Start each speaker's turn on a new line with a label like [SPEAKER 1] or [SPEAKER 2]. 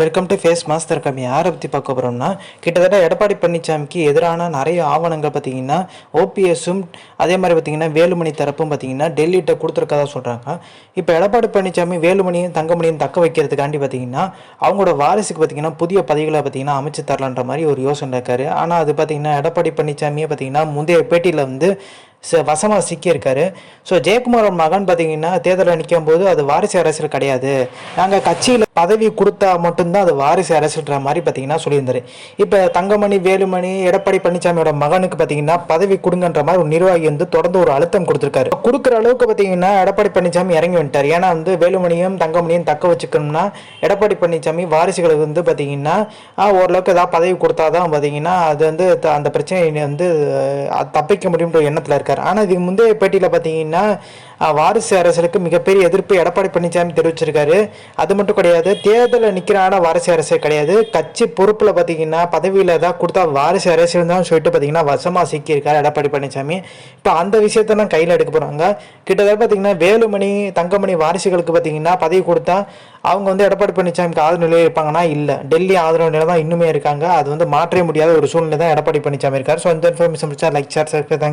[SPEAKER 1] Welcome to face master கம்மி. யாரை பற்றி பார்க்க போகிறோம்னா கிட்டத்தட்ட எடப்பாடி பழனிசாமிக்கு எதிரான நிறைய ஆவணங்கள் பார்த்தீங்கன்னா ஓபிஎஸும் அதே மாதிரி பார்த்தீங்கன்னா வேலுமணி தரப்பும் பார்த்தீங்கன்னா டெல்லிகிட்ட கொடுத்துருக்கதா சொல்கிறாங்க இப்போ எடப்பாடி பழனிசாமி வேலுமணியும் தங்கமணியும் தக்க வைக்கிறதுக்காண்டி பார்த்தீங்கன்னா அவங்களோட வாரிசுக்கு பார்த்தீங்கன்னா புதிய பதவிகளை பார்த்தீங்கன்னா அமைச்சு தரலான்ற மாதிரி ஒரு யோசனை இருக்காரு. ஆனால் அது பார்த்தீங்கன்னா எடப்பாடி பழனிசாமியே பார்த்தீங்கன்னா முந்தைய பேட்டியில் வந்து வசமாக சிக்கியிருக்காரு. ஸோ ஜெயக்குமாரோட மகன் பார்த்தீங்கன்னா தேர்தலில் நிற்கும் போது அது வாரிசு அரசியல் கிடையாது. நாங்கள் கட்சியில் பதவி கொடுத்தா மட்டும்தான் அது வாரிசு அரசுன்ற மாதிரி பார்த்தீங்கன்னா சொல்லியிருந்தாரு. இப்போ தங்கமணி வேலுமணி எடப்பாடி பழனிசாமியோட மகனுக்கு பார்த்தீங்கன்னா பதவி கொடுங்கன்ற மாதிரி ஒரு நிர்வாகி வந்து தொடர்ந்து ஒரு அழுத்தம் கொடுத்துருக்காரு. கொடுக்குற அளவுக்கு பார்த்தீங்கன்னா எடப்பாடி பழனிசாமி இறங்கி வந்துட்டார். ஏன்னா வந்து வேலுமணியும் தங்கமணியும் தக்க வச்சுக்கணும்னா எடப்பாடி பழனிசாமி வாரிசுகளுக்கு வந்து பார்த்தீங்கன்னா ஓரளவுக்கு ஏதாவது பதவி கொடுத்தா தான் பார்த்தீங்கன்னா அது வந்து த- அந்த பிரச்சனையை வந்து தப்பிக்க முடியும்ன்ற எண்ணத்தில் இருக்கார். ஆனால் இதுக்கு முந்தைய பேட்டியில் பார்த்தீங்கன்னா வாரிசு அரசுக்கு மிகப்பெரிய எதிர்ப்பு எடப்பாடி பழனிசாமி தெரிவிச்சிருக்காரு. அது மட்டும் கிடையாது தேர்தலில் நிற்கிறான வாரிசு அரசு கிடையாது. கட்சி பொறுப்பில் பார்த்தீங்கன்னா பதவியில் தான் கொடுத்தா வாரிசு அரசு தான் சொல்லிட்டு பார்த்தீங்கன்னா வசமாக சிக்கியிருக்காரு எடப்பாடி பழனிசாமி. இப்போ அந்த விஷயத்தெல்லாம் தான் கையில் எடுக்க போகிறாங்க கிட்டத்தட்ட பார்த்தீங்கன்னா வேலுமணி தங்கமணி வாரிசுகளுக்கு பார்த்தீங்கன்னா பதவி கொடுத்தா அவங்க வந்து எடப்பாடி பழனிசாமிக்கு ஆதரவு நிலையில் இருப்பாங்கன்னா இல்லை. டெல்லி ஆதரவு நிலை தான் இன்னுமே இருக்காங்க. அது வந்து மாற்றவே முடியாத ஒரு சூழ்நிலை தான் எடப்பாடி பழனிசாமி இருக்கார். ஸோ இந்த இன்ஃபர்மேஷன் பிடிச்சா லைக் ஷேர் சப்ஸ்கிரைப்